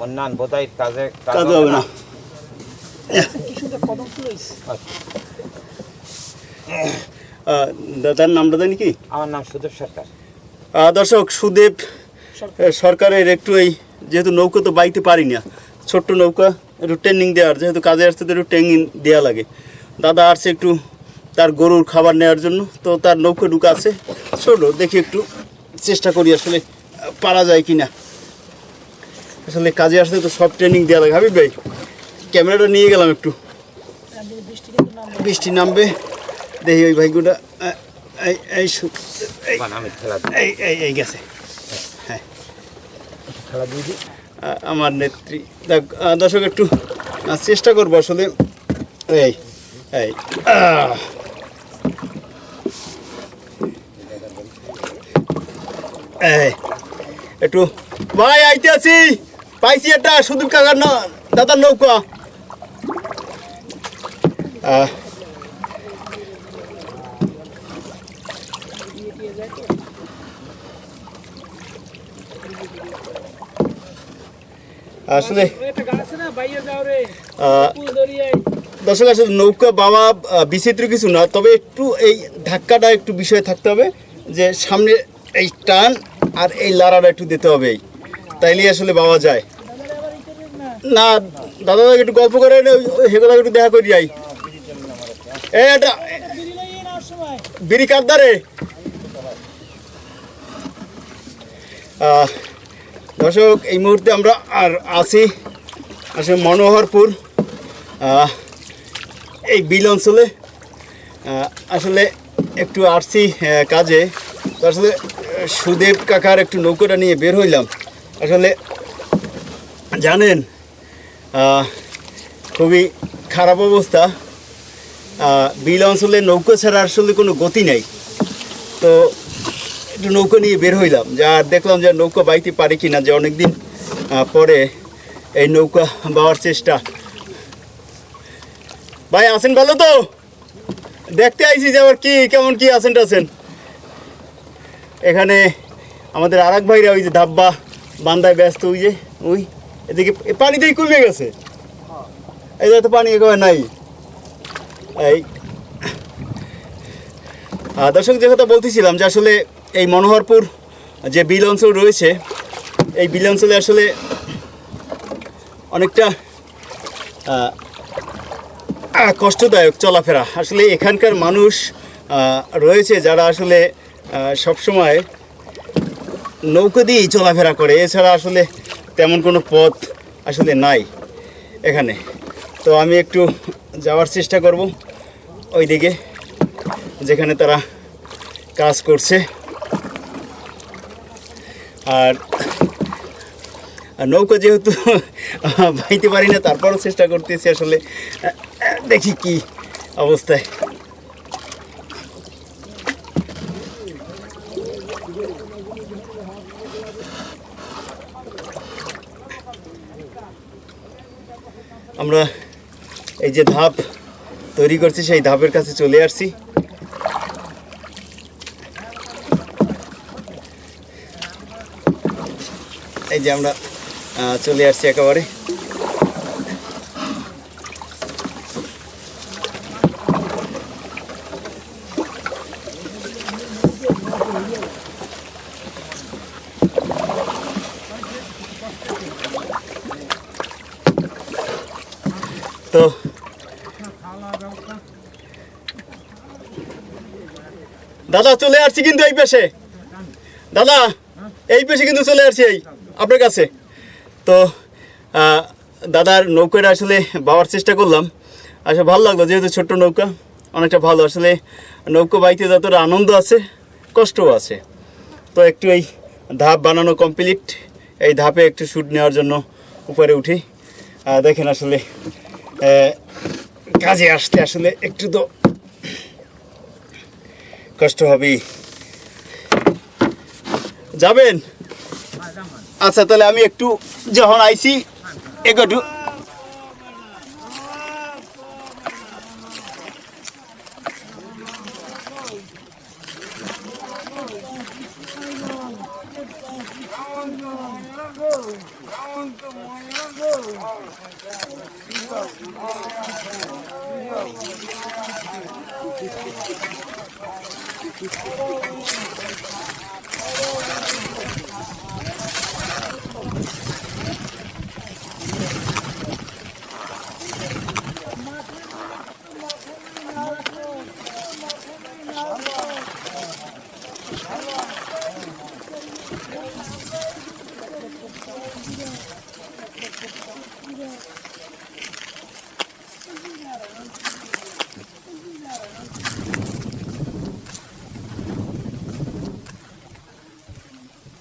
মন্নান বোধহয় কাজে কাজ হবে না। দাদার নামটা জানি কি? আমার নাম সুদেব সরকার। দর্শক সুদেব সরকারের একটু এই যেহেতু নৌকা তো বাইতে পারি না ছোট্ট নৌকা একটু ট্রেনিং দেওয়ার যেহেতু কাজে আসতে তো একটু ট্রেনিং দেওয়া লাগে। দাদা আসছে একটু তার গরুর খাবার নেওয়ার জন্য তো তার নৌকা ঢুকা আছে। ছোটো দেখি একটু চেষ্টা করি আসলে পারা যায় কি না আসলে কাজে আসলে তো সব ট্রেনিং দেওয়া লাগে। হাবিব ভাই ক্যামেরাটা নিয়ে গেলাম একটু। বৃষ্টি নামবে। দেখি ওই ভাইগুটা এই এই গেছে। আ- আমার নেত্রী। দর্শক একটু চেষ্টা করব আসলে। এই একটু ভাই আইতে আছি। পাইছি একটা সুদীপ কাকার না দাদার নৌকা। আসলে দর্শক আসলে নৌকা বাবা বিচিত্র কিছু না, তবে একটু এই ধাক্কাটা একটু বিষয় থাকতে হবে, যে সামনে এই টান আর এই লাড়াটা একটু দিতে হবে। তাইলে আসলে বাবা যায়। না দাদা একটু গল্প করে হেগুলো একটু দেখা করি যাই। এই এটা বিড়ি কাদ্দারে দর্শক, এই মুহূর্তে আমরা আর আছি আসলে মনোহরপুর। এই বিল অঞ্চলে। আসলে একটু আসছি কাজে। আসলে, সুদেব কাকার একটু নৌকোটা নিয়ে বের হইলাম। আসলে, জানেন খুবই খারাপ অবস্থা। বিল অঞ্চলে নৌকো ছাড়া আসলে কোনো গতি নেই। তো একটু নৌকো নিয়ে বের হইলাম, যা দেখলাম যে নৌকা বাইতে পারি কি না যে অনেকদিন পরে এই নৌকা বাওয়ার চেষ্টা। ভাই, আছেন ভালো তো? দেখতে আইছি যে আবার কি, কেমন কি আছেন টাছেন। এখানে আমাদের আর ভাইরা ওই যে ধাব্বা বান্দায় ব্যস্ত, ওই যে, ওই। এদিকে পানিতেই কমে গেছে। এই তো পানি একেবারে নাই। এই। দর্শক, যে কথা বলতেছিলাম যে আসলে এই মনোহরপুর যে বিল অঞ্চল রয়েছে, এই বিল অঞ্চলে আসলে অনেকটা কষ্টদায়ক চলাফেরা। আসলে এখানকার মানুষ রয়েছে যারা আসলে সবসময় নৌকো দিয়েই চলাফেরা করে। এছাড়া আসলে তেমন কোনো পথ আসলে নাই এখানে। তো আমি একটু যাওয়ার চেষ্টা করব ওই দিকে যেখানে তারা কাজ করছে। আর নৌকা যেহেতু বাইতে পারি না, তারপরও চেষ্টা করতেছি আসলে। দেখি কি অবস্থায়। আমরা এই যে ধাপ তৈরি করছি, সেই ধাপের কাছে চলে আসছি। এই যে আমরা চলে আসছি একেবারে। তো। দাদা, চলে আসছি কিন্তু এই পেশে। দাদা, এই পেশে কিন্তু চলে আসছি এই আপনার কাছে। তো দাদার নৌকাটা আসলে বাবার চেষ্টা করলাম। আসলে ভালো লাগল, যেহেতু ছোট্ট নৌকা, অনেকটা ভালো। আসলে নৌকা বাইতে যতটা আনন্দ আছে, কষ্টও আছে। তো একটু এই ধাপ বানানো কমপ্লিট এই ধাপে একটু শ্যুট নেওয়ার জন্য উপরে উঠি। দেখেন আসলে কাজে আসতে আসলে একটু তো কষ্ট হবেই। যাবেন? আচ্ছা তাহলে আমি একটু যখন আইছি, একটু Hello.